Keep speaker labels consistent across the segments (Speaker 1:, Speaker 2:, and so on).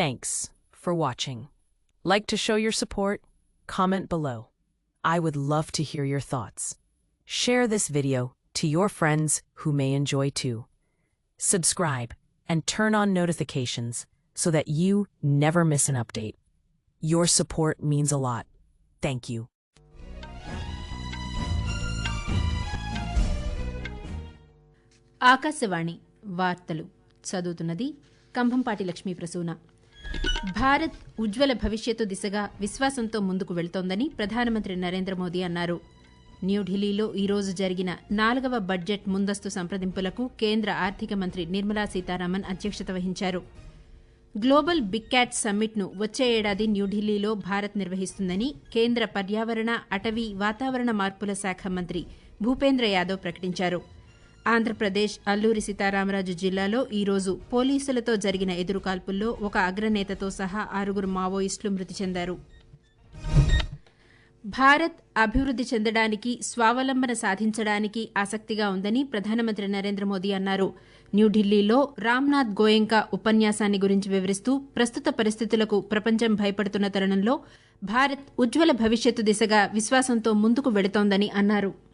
Speaker 1: Thanks for watching. Like to show your support? Comment below. I would love to hear your thoughts. Share this video to your friends who may enjoy too. Subscribe and turn on notifications so that you never miss an update. Your support means a lot. Thank you.
Speaker 2: Akashvani వార్తలు చదువుతున్నది కంభంపాటి లక్ష్మీ ప్రసూన భారత్ ఉజ్వల భవిష్యత్తు దిశగా విశ్వాసంతో ముందుకు వెళ్తోందని ప్రధానమంత్రి నరేంద్ర మోదీ అన్నారు. న్యూఢిల్లీలో ఈరోజు జరిగిన నాలుగవ బడ్జెట్ ముందస్తు సంప్రదింపులకు కేంద్ర ఆర్థిక మంత్రి నిర్మలా సీతారామన్ అధ్యక్షత వహించారు. గ్లోబల్ బిగ్ క్యాట్ సమ్మిట్ను వచ్చే ఏడాది న్యూఢిల్లీలో భారత్ నిర్వహిస్తుందని కేంద్ర పర్యావరణ అటవీ వాతావరణ మార్పుల శాఖ మంత్రి భూపేంద్ర యాదవ్ ప్రకటించారు. ఆంధ్రప్రదేశ్ అల్లూరి సీతారామరాజు జిల్లాలో ఈరోజు పోలీసులతో జరిగిన ఎదురుకాల్పుల్లో ఒక అగ్రనేతతో సహా ఆరుగురు మావోయిస్టులు మృతి చెందారు. భారత్ అభివృద్ది చెందడానికి స్వావలంబన సాధించడానికి ఆసక్తిగా ఉందని ప్రధానమంత్రి నరేంద్ర మోదీ అన్నారు. న్యూఢిల్లీలో రామ్నాథ్ గోయంకా ఉపన్యాసాన్ని గురించి వివరిస్తూ ప్రస్తుత పరిస్థితులకు ప్రపంచం భయపడుతున్న తరుణంలో భారత్ ఉజ్వల భవిష్యత్తు దిశగా విశ్వాసంతో ముందుకు వెళుతోందని అన్నారు.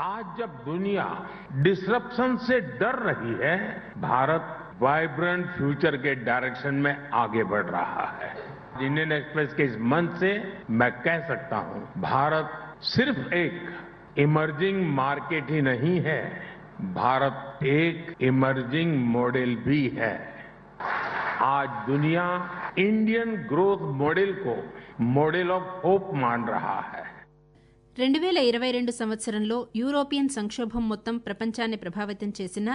Speaker 3: आज जब दुनिया डिसरप्शन से डर रही है, भारत वाइब्रेंट फ्यूचर के डायरेक्शन में आगे बढ़ रहा है। इंडियन एक्सप्रेस के इस मंच से मैं कह सकता हूँ, भारत सिर्फ़ एक इमर्जिंग मार्केट ही नहीं है, भारत एक इमर्जिंग मॉडल भी है। आज दुनिया इंडियन ग्रोथ मॉडल को मॉडल ऑफ़ होप मान रहा है।
Speaker 2: రెండు వేల ఇరవై రెండు సంవత్సరంలో యూరోపియన్ సంక్షోభం మొత్తం ప్రపంచాన్ని ప్రభావితం చేసిన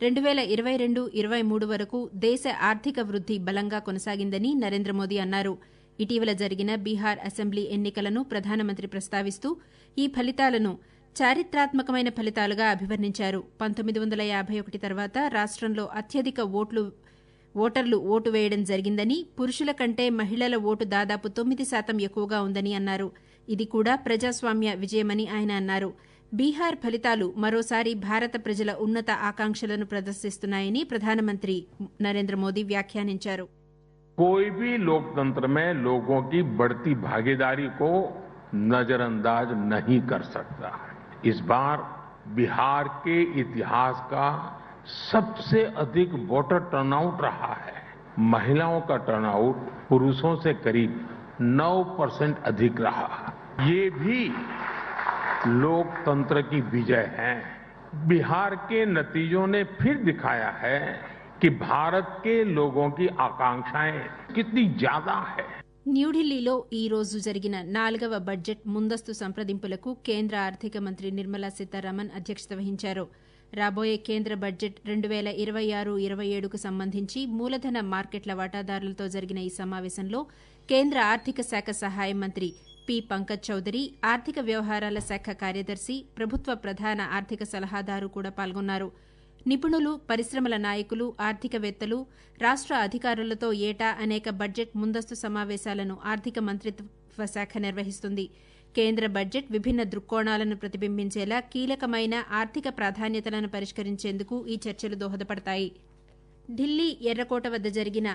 Speaker 2: రెండు వేల ఇరవై రెండు ఇరవై మూడు వరకు దేశ ఆర్థిక వృద్ధి బలంగా కొనసాగిందని నరేంద్ర మోదీ అన్నారు. ఇటీవల జరిగిన బీహార్ అసెంబ్లీ ఎన్నికలను ప్రధానమంత్రి ప్రస్తావిస్తూ ఈ ఫలితాలను చారిత్రాత్మకమైన ఫలితాలుగా అభివర్ణించారు. పంతొమ్మిది వందల యాభై ఒకటి తర్వాత రాష్ట్రంలో అత్యధిక ఓట్లు ఓటర్లు ఓటు వేయడం జరిగిందని పురుషుల కంటే మహిళల ఓటు దాదాపు తొమ్మిది శాతం ఎక్కువగా ఉందని అన్నారు. ఇది కూడా ప్రజాస్వామ్య విజయమని ఆయన అన్నారు బీహార్ ఫలితాలు మరోసారి భారత ప్రజల ఉన్నత ఆకాంక్షలను ప్రదర్శిస్తున్నాయని ప్రధానమంత్రి నరేంద్ర మోదీ వ్యాఖ్యానించారు
Speaker 3: कोई भी लोकतंत्र में लोगों की बढ़ती भागीदारी को नजरअंदाज नहीं कर सकता इस बार बिहार के इतिहास का सबसे अधिक वोटर टर्नआउट रहा है महिलाओं का टर्नआउट पुरुषों से करीब 9 परसेंट अधिक रहा ये भी लोकतंत्र की विजय है बिहार के नतीजों ने फिर दिखाया है कि भारत के लोगों की आकांक्षाएं कितनी ज्यादा है
Speaker 2: న్యూఢిల్లీలో ఈ రోజు జరిగిన నాలుగవ బడ్జెట్ ముందస్తు సంప్రదింపులకు కేంద్ర ఆర్థిక మంత్రి నిర్మలా సీతారామన్ అధ్యక్షత వహించారు రాబోయే కేంద్ర బడ్జెట్ రెండు వేల ఇరవై ఆరు ఇరవై ఏడుకు సంబంధించి మూలధన మార్కెట్ల వాటాదారులతో జరిగిన ఈ సమావేశంలో కేంద్ర ఆర్థిక శాఖ సహాయ మంత్రి పి. పంకజ్ చౌదరి ఆర్థిక వ్యవహారాల శాఖ కార్యదర్శి ప్రభుత్వ ప్రధాన ఆర్థిక సలహాదారు కూడా పాల్గొన్నారు. నిపుణులు పరిశ్రమల నాయకులు ఆర్థికవేత్తలు రాష్ట్ర అధికారులతో ఏటా అనేక బడ్జెట్ ముందస్తు సమావేశాలను ఆర్థిక మంత్రిత్వ శాఖ నిర్వహిస్తుంది. కేంద్ర బడ్జెట్ విభిన్న దృక్కోణాలను ప్రతిబింబించేలా కీలకమైన ఆర్థిక ప్రాధాన్యతలను పరిష్కరించేందుకు ఈ చర్చలు దోహదపడతాయి. ఢిల్లీ ఎర్రకోట వద్ద జరిగిన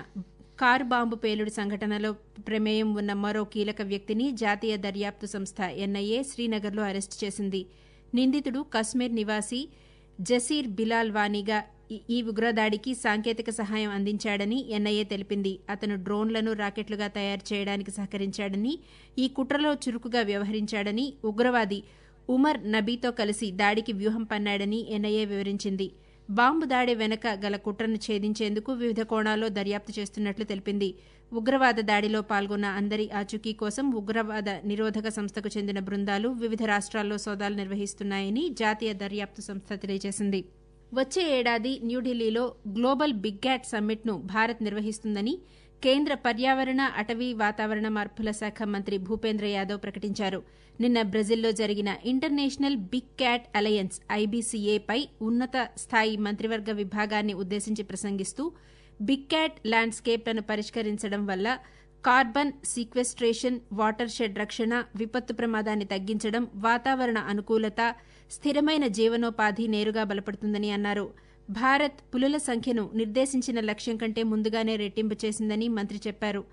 Speaker 2: కారు బాంబు పేలుడు సంఘటనలో ప్రమేయం ఉన్న మరో కీలక వ్యక్తిని జాతీయ దర్యాప్తు సంస్థ ఎన్ఐఏ శ్రీనగర్లో అరెస్టు చేసింది. నిందితుడు కశ్మీర్ నివాసి జసీర్ బిలాల్ వానీగా ఈ- ఈ ఉగ్రదాడికి సాంకేతిక సహాయం అందించాడని ఎన్ఐఏ తెలిపింది. అతను డ్రోన్లను రాకెట్లుగా తయారు చేయడానికి సహకరించాడని ఈ కుట్రలో చురుకుగా వ్యవహరించాడని ఉగ్రవాది ఉమర్ నబీతో కలిసి దాడికి వ్యూహం పన్నాడని ఎన్ఐఏ వివరించింది. బాంబు దాడి వెనక గల కుట్రను ఛేదించేందుకు వివిధ కోణాల్లో దర్యాప్తు చేస్తున్నట్లు తెలిపింది. ఉగ్రవాద దాడిలో పాల్గొన్న అందరి ఆచూకీ కోసం ఉగ్రవాద నిరోధక సంస్థకు చెందిన బృందాలు వివిధ రాష్ట్రాల్లో సోదాలు నిర్వహిస్తున్నాయని జాతీయ దర్యాప్తు సంస్థ తెలియజేసింది. వచ్చే ఏడాది న్యూఢిల్లీలో గ్లోబల్ బిగ్ సమ్మిట్ను భారత్ నిర్వహిస్తుందని కేంద్ర పర్యావరణ అటవీ వాతావరణ మార్పుల శాఖ మంత్రి భూపేంద్ర యాదవ్ ప్రకటించారు. నిన్న బ్రెజిల్లో జరిగిన ఇంటర్నేషనల్ బిగ్ క్యాట్ అలయన్స్ ఐబీసీఏపై ఉన్నత స్థాయి మంత్రివర్గ విభాగాన్ని ఉద్దేశించి ప్రసంగిస్తూ బిగ్ క్యాట్ ల్యాండ్స్కేప్లను పరిష్కరించడం వల్ల కార్బన్ సీక్వెస్ట్రేషన్ వాటర్ షెడ్ రక్షణ విపత్తు ప్రమాదాన్ని తగ్గించడం వాతావరణ అనుకూలత స్థిరమైన జీవనోపాధి నేరుగా బలపడుతుందని అన్నారు. భారత్ పులుల సంఖ్యను నిర్దేశించిన లక్ష్యం కంటే ముందుగానే రెట్టింపు చేసిందని మంత్రి చెప్పారు.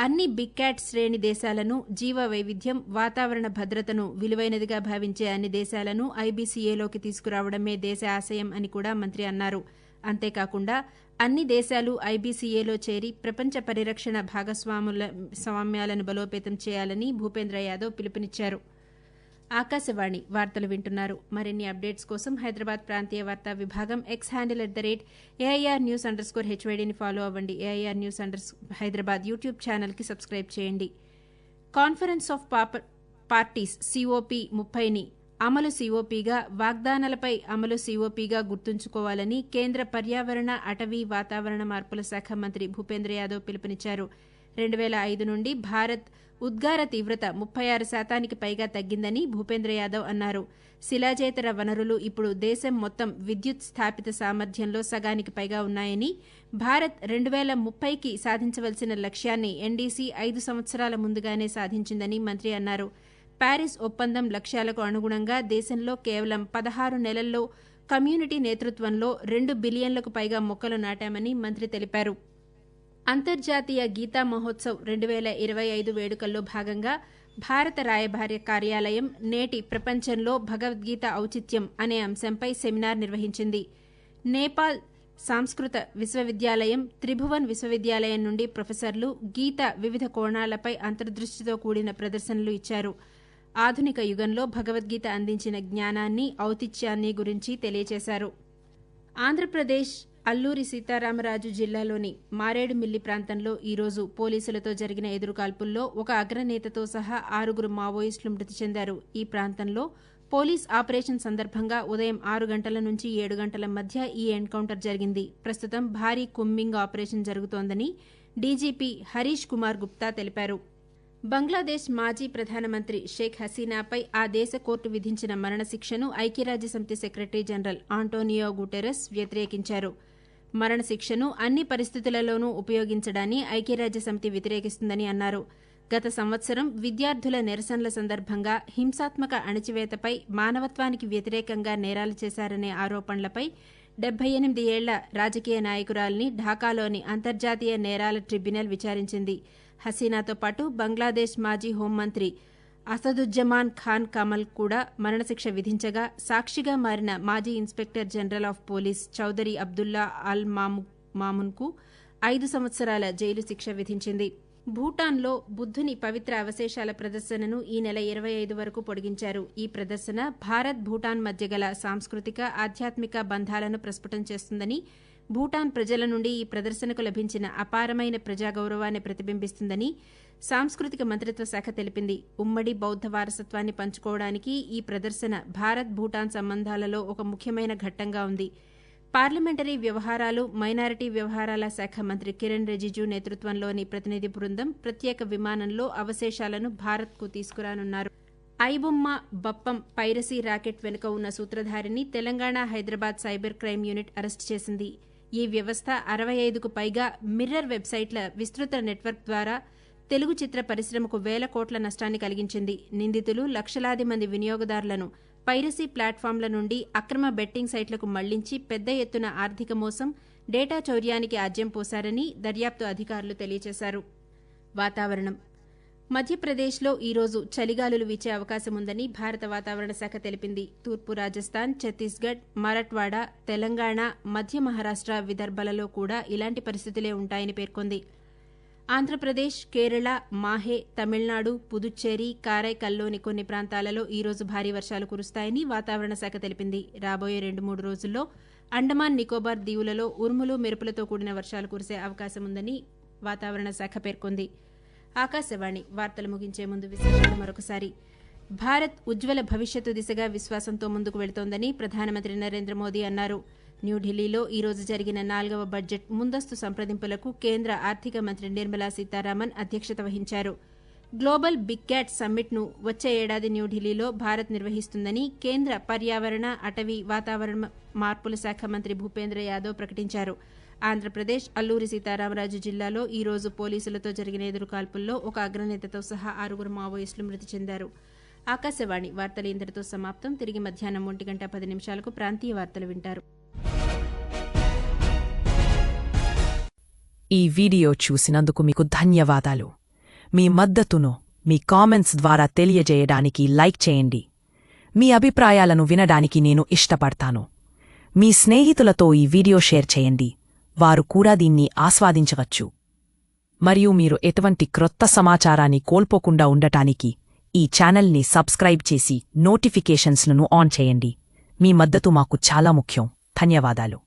Speaker 2: అన్ని బిగ్ క్యాట్ శ్రేణి దేశాలను జీవ వైవిధ్యం వాతావరణ భద్రతను విలువైనదిగా భావించే అన్ని దేశాలను ఐబీసీఏలోకి తీసుకురావడమే దేశ ఆశయం అని కూడా మంత్రి అన్నారు. అంతేకాకుండా అన్ని దేశాలు ఐబీసీఏలో చేరి ప్రపంచ పరిరక్షణ భాగస్వాముల స్వామ్యాలను బలోపేతం చేయాలని భూపేంద్ర యాదవ్ పిలుపునిచ్చారు. ఆకాశవాణి వార్తలు వింటున్నారు. మరిన్ని అప్డేట్స్ కోసం హైదరాబాద్ ప్రాంతీయ వార్తా విభాగం X handle at the rate AIR news underscore score హెచ్వైడీని ఫాలో అవ్వండి. AIR news under Hyderabad YouTube ఛానల్కి సబ్స్క్రైబ్ చేయండి. కాన్ఫరెన్స్ ఆఫ్ పార్టీస్ సిఓపి ముప్పైని అమలు సిఓపిగా వాగ్దానాలపై అమలు సిఓపిగా గుర్తుంచుకోవాలని కేంద్ర పర్యావరణ అటవీ వాతావరణ మార్పుల శాఖ మంత్రి భూపేంద్ర యాదవ్ పిలుపునిచ్చారు. రెండు వేల ఐదు నుండి భారత్ ఉద్గార తీవ్రత ముప్పై ఆరు శాతానికి పైగా తగ్గిందని భూపేంద్ర యాదవ్ అన్నారు. శిలాజేతర వనరులు ఇప్పుడు దేశం మొత్తం విద్యుత్ స్థాపిత సామర్థ్యంలో సగానికి పైగా ఉన్నాయని భారత్ రెండు వేల ముప్పైకి సాధించవలసిన లక్ష్యాన్ని ఎన్డీసీ ఐదు సంవత్సరాల ముందుగానే సాధించిందని మంత్రి అన్నారు. ప్యారిస్ ఒప్పందం లక్ష్యాలకు అనుగుణంగా దేశంలో కేవలం పదహారు నెలల్లో కమ్యూనిటీ నేతృత్వంలో రెండు బిలియన్లకు పైగా మొక్కలు నాటామని మంత్రి తెలిపారు. అంతర్జాతీయ గీతా మహోత్సవ్ రెండు వేల ఇరవై ఐదు వేడుకల్లో భాగంగా భారత రాయభార్య కార్యాలయం నేటి ప్రపంచంలో భగవద్గీత ఔచిత్యం అనే అంశంపై సెమినార్ నిర్వహించింది. నేపాల్ సాంస్కృత విశ్వవిద్యాలయం త్రిభువన్ విశ్వవిద్యాలయం నుండి ప్రొఫెసర్లు గీత వివిధ కోణాలపై అంతర్దృష్టితో కూడిన ప్రదర్శనలు ఇచ్చారు. ఆధునిక యుగంలో భగవద్గీత అందించిన జ్ఞానాన్ని ఔతిత్యాన్ని గురించి తెలియజేశారు ఆంధ్రప్రదేశ్ అల్లూరి సీతారామరాజు జిల్లాలోని మారేడుమిల్లి ప్రాంతంలో ఈరోజు పోలీసులతో జరిగిన ఎదురుకాల్పుల్లో ఒక అగ్రనేతతో సహా ఆరుగురు మావోయిస్టులు మృతి చెందారు. ఈ ప్రాంతంలో పోలీస్ ఆపరేషన్ సందర్భంగా ఉదయం ఆరు గంటల నుంచి ఏడు గంటల మధ్య ఈ ఎన్కౌంటర్ జరిగింది. ప్రస్తుతం భారీ కుమ్మింగ్ ఆపరేషన్ జరుగుతోందని డీజీపీ హరీష్ కుమార్ గుప్తా తెలిపారు. బంగ్లాదేశ్ మాజీ ప్రధానమంత్రి షేక్ హసీనాపై ఆ దేశ కోర్టు విధించిన మరణశిక్షను ఐక్యరాజ్యసమితి సెక్రటరీ జనరల్ ఆంటోనియో గుటెరస్ వ్యతిరేకించారు. మరణశిక్షను అన్ని పరిస్థితులలోనూ ఉపయోగించడాన్ని ఐక్యరాజ్యసమితి వ్యతిరేకిస్తుందని అన్నారు. గత సంవత్సరం విద్యార్థుల నిరసనల సందర్భంగా హింసాత్మక అణచివేతపై మానవత్వానికి వ్యతిరేకంగా నేరాలు చేశారనే ఆరోపణలపై డెబ్బై ఎనిమిది ఏళ్ళ రాజకీయ నాయకురాల్ని ఢాకాలోని అంతర్జాతీయ నేరాల ట్రిబ్యునల్ విచారించింది. హసీనాతో పాటు బంగ్లాదేశ్ మాజీ హోంమంత్రి అసదుజ్జమాన్ ఖాన్ కమల్ కూడా మరణశిక్ష విధించగా సాక్షిగా మారిన మాజీ inspector general of police Chowdhury Abdullah Al మాము మామున్కు ఐదు సంవత్సరాల జైలు శిక్ష విధించింది. భూటాన్లో బుద్ధుని పవిత్ర అవశేషాల ప్రదర్శనను ఈ నెల ఇరవై ఐదు వరకు పొడిగించారు. ఈ ప్రదర్శన భారత్ భూటాన్ మధ్య గల సాంస్కృతిక ఆధ్యాత్మిక బంధాలను ప్రస్ఫుటం చేస్తుందని భూటాన్ ప్రజల నుండి ఈ ప్రదర్శనకు లభించిన అపారమైన ప్రజాగౌరవాన్ని ప్రతిబింబిస్తుందని సాంస్కృతిక మంత్రిత్వ శాఖ తెలిపింది. ఉమ్మడి బౌద్ధ వారసత్వాన్ని పంచుకోవడానికి ఈ ప్రదర్శన భారత్ భూటాన్ సంబంధాలలో ఒక ముఖ్యమైన ఘట్టంగా ఉంది. పార్లమెంటరీ వ్యవహారాలు మైనారిటీ వ్యవహారాల శాఖ మంత్రి కిరణ్ రిజిజు నేతృత్వంలోని ప్రతినిధి బృందం ప్రత్యేక విమానంలో అవశేషాలను భారత్కు తీసుకురానున్నారు. ఐబొమ్మ బప్పం పైరసీ రాకెట్ వెనుక ఉన్న సూత్రధారిని Telangana Hyderabad cyber crime unit arrest చేసింది. ఈ వ్యవస్థ అరవై ఐదుకు పైగా మిర్రర్ వెబ్సైట్ల విస్తృత నెట్వర్క్ ద్వారా తెలుగు చిత్ర పరిశ్రమకు వేల కోట్ల నష్టాన్ని కలిగించింది. నిందితులు లక్షలాది మంది వినియోగదారులను పైరసీ ప్లాట్ఫామ్ల నుండి అక్రమ బెట్టింగ్ సైట్లకు మళ్ళించి పెద్ద ఎత్తున ఆర్థిక మోసం డేటా చౌర్యానికి ఆజ్యం పోశారని దర్యాప్తు అధికారులు తెలియజేశారు. వాతావరణం మధ్యప్రదేశ్లో ఈరోజు చలిగాలులు వీచే అవకాశం ఉందని భారత వాతావరణ శాఖ తెలిపింది. తూర్పు రాజస్థాన్ ఛత్తీస్గఢ్ మరాఠ్వాడ తెలంగాణ మధ్య మహారాష్ట విదర్భలలో కూడా ఇలాంటి పరిస్థితులే ఉంటాయని పేర్కొంది. ఆంధ్రప్రదేశ్ కేరళ మాహే తమిళనాడు పుదుచ్చేరి కారైకల్లోని కొన్ని ప్రాంతాలలో ఈరోజు భారీ వర్షాలు కురుస్తాయని వాతావరణ శాఖ తెలిపింది. రాబోయే రెండు మూడు రోజుల్లో అండమాన్ నికోబార్ దీవులలో ఉరుములు మెరుపులతో కూడిన వర్షాలు కురిసే అవకాశం ఉందని వాతావరణ శాఖ పేర్కొంది. ఆకాశవాణి వార్తలు ముగించే ముందు విశేషాలు మరొకసారి. భారత్ ఉజ్వల భవిష్యత్తు దిశగా విశ్వాసంతో ముందుకు వెళుతోందని ప్రధానమంత్రి నరేంద్ర మోదీ అన్నారు. న్యూఢిల్లీలో ఈ రోజు జరిగిన నాలుగవ బడ్జెట్ ముందస్తు సంప్రదింపులకు కేంద్ర ఆర్థిక మంత్రి నిర్మలా సీతారామన్ అధ్యక్షత వహించారు. గ్లోబల్ బిగ్ క్యాట్ సమ్మిట్ను వచ్చే ఏడాది న్యూఢిల్లీలో భారత్ నిర్వహిస్తుందని కేంద్ర పర్యావరణ అటవీ వాతావరణ మార్పుల శాఖ మంత్రి భూపేంద్ర యాదవ్ ప్రకటించారు. ఆంధ్రప్రదేశ్ అల్లూరి సీతారామరాజు జిల్లాలో ఈ రోజు పోలీసులతో జరిగిన ఎదురుకాల్పుల్లో ఒక అగ్రనేతతో సహా ఆరుగురు మావోయిస్టులు మృతి చెందారు. ఆకాశవాణి వార్తలు ఇంతటితో సమాప్తం. తిరిగి మధ్యాహ్నం ఒంటి గంట పది నిమిషాలకు ప్రాంతీయ వార్తలు వింటారు.
Speaker 1: ఈ వీడియో చూసినందుకు మీకు ధన్యవాదాలు. మీ మద్దతును మీ కామెంట్స్ ద్వారా తెలియజేయడానికి లైక్ చేయండి. మీ అభిప్రాయాలను వినడానికి నేను ఇష్టపడతాను. మీ స్నేహితులతో ఈ వీడియో షేర్ చేయండి. వారు కూడా దీన్ని ఆస్వాదించవచ్చు. మరియు మీరు ఎటువంటి క్రొత్త సమాచారాన్ని కోల్పోకుండా ఉండటానికి ఈ ఛానల్ని సబ్స్క్రైబ్ చేసి నోటిఫికేషన్స్లను ఆన్ చేయండి. మీ మద్దతు మాకు చాలా ముఖ్యం. ధన్యవాదాలు.